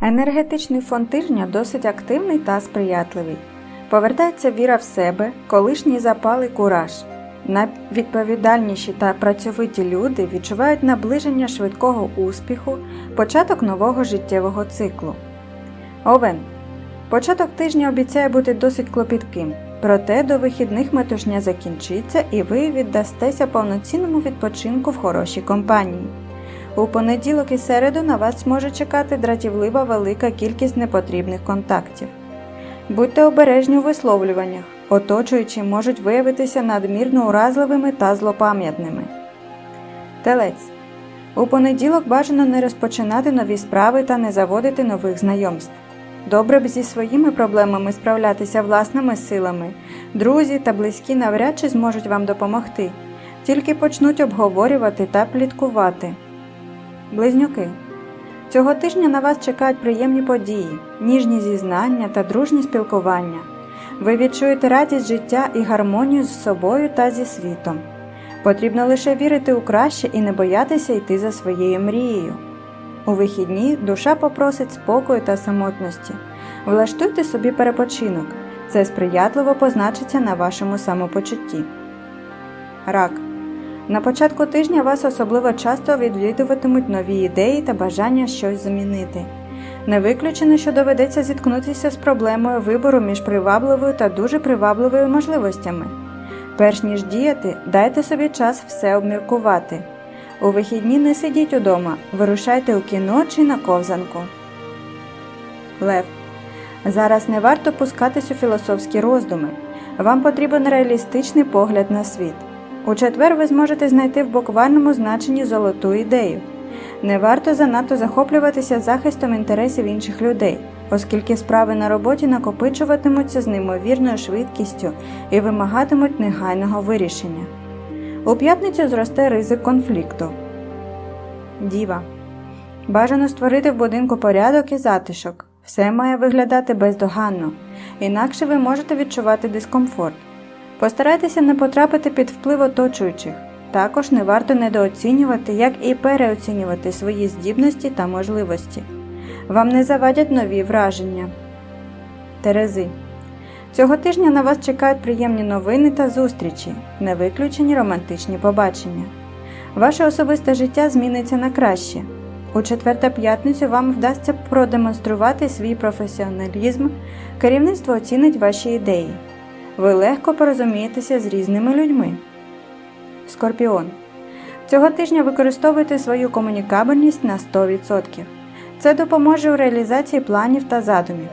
Енергетичний фон тижня досить активний та сприятливий. Повертається віра в себе, колишній запал і кураж. Найвідповідальніші та працьовиті люди відчувають наближення швидкого успіху, початок нового життєвого циклу. Овен. Початок тижня обіцяє бути досить клопітким, проте до вихідних метушня закінчиться і ви віддастеся повноцінному відпочинку в хорошій компанії. У понеділок і середу на вас може чекати дратівлива велика кількість непотрібних контактів. Будьте обережні у висловлюваннях, оточуючі можуть виявитися надмірно уразливими та злопам'ятними. Телець. У понеділок бажано не розпочинати нові справи та не заводити нових знайомств. Добре б зі своїми проблемами справлятися власними силами. Друзі та близькі навряд чи зможуть вам допомогти, тільки почнуть обговорювати та пліткувати. Близнюки. Цього тижня на вас чекають приємні події, ніжні зізнання та дружні спілкування. Ви відчуєте радість життя і гармонію з собою та зі світом. Потрібно лише вірити у краще і не боятися йти за своєю мрією. У вихідні душа попросить спокою та самотності. Влаштуйте собі перепочинок. Це сприятливо позначиться на вашому самопочутті. Рак. На початку тижня вас особливо часто відвідуватимуть нові ідеї та бажання щось змінити. Не виключено, що доведеться зіткнутися з проблемою вибору між привабливою та дуже привабливою можливостями. Перш ніж діяти, дайте собі час все обміркувати. У вихідні не сидіть удома, вирушайте у кіно чи на ковзанку. Лев. Зараз не варто пускатись у філософські роздуми. Вам потрібен реалістичний погляд на світ. У четвер ви зможете знайти в буквальному значенні золоту ідею. Не варто занадто захоплюватися захистом інтересів інших людей, оскільки справи на роботі накопичуватимуться з неймовірною швидкістю і вимагатимуть негайного вирішення. У п'ятницю зросте ризик конфлікту. Діва. Бажано створити в будинку порядок і затишок. Все має виглядати бездоганно, інакше ви можете відчувати дискомфорт. Постарайтеся не потрапити під вплив оточуючих. Також не варто недооцінювати, як і переоцінювати свої здібності та можливості. Вам не завадять нові враження. Терези. Цього тижня на вас чекають приємні новини та зустрічі, не виключені романтичні побачення. Ваше особисте життя зміниться на краще. У четвер та п'ятницю вам вдасться продемонструвати свій професіоналізм, керівництво оцінить ваші ідеї. Ви легко порозумієтеся з різними людьми. Скорпіон. Цього тижня використовуйте свою комунікабельність на 100%. Це допоможе у реалізації планів та задумів.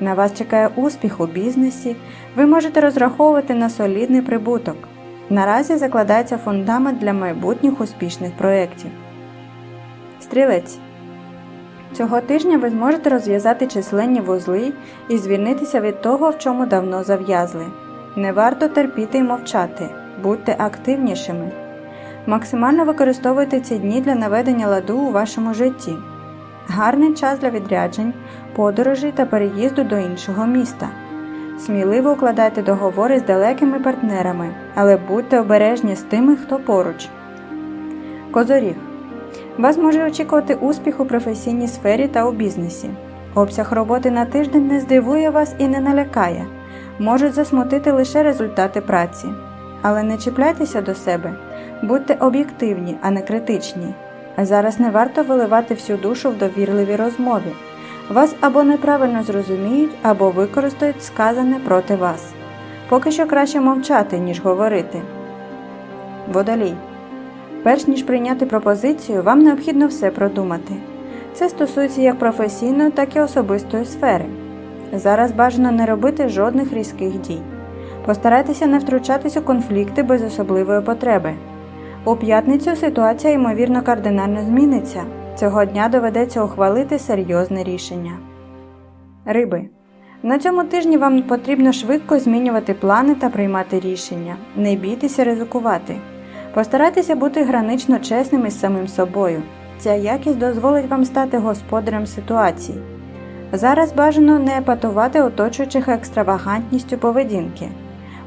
На вас чекає успіх у бізнесі, ви можете розраховувати на солідний прибуток. Наразі закладається фундамент для майбутніх успішних проєктів. Стрілець. Цього тижня ви зможете розв'язати численні вузли і звільнитися від того, в чому давно зав'язли. Не варто терпіти і мовчати, будьте активнішими. Максимально використовуйте ці дні для наведення ладу у вашому житті. Гарний час для відряджень, подорожей та переїзду до іншого міста. Сміливо укладайте договори з далекими партнерами, але будьте обережні з тими, хто поруч. Козоріг. Вас може очікувати успіх у професійній сфері та у бізнесі. Обсяг роботи на тиждень не здивує вас і не налякає, можуть засмутити лише результати праці. Але не чіпляйтеся до себе, будьте об'єктивні, а не критичні. Зараз не варто виливати всю душу в довірливій розмові. Вас або неправильно зрозуміють, або використають сказане проти вас. Поки що краще мовчати, ніж говорити. Водолій. Перш ніж прийняти пропозицію, вам необхідно все продумати. Це стосується як професійної, так і особистої сфери. Зараз бажано не робити жодних різких дій. Постарайтеся не втручатись у конфлікти без особливої потреби. У п'ятницю ситуація, ймовірно, кардинально зміниться. Цього дня доведеться ухвалити серйозне рішення. Риби. На цьому тижні вам потрібно швидко змінювати плани та приймати рішення. Не бійтеся ризикувати. Постарайтеся бути гранично чесним із самим собою. Ця якість дозволить вам стати господарем ситуації. Зараз бажано не патувати оточуючих екстравагантністю поведінки.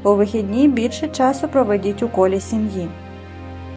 У вихідні більше часу проведіть у колі сім'ї.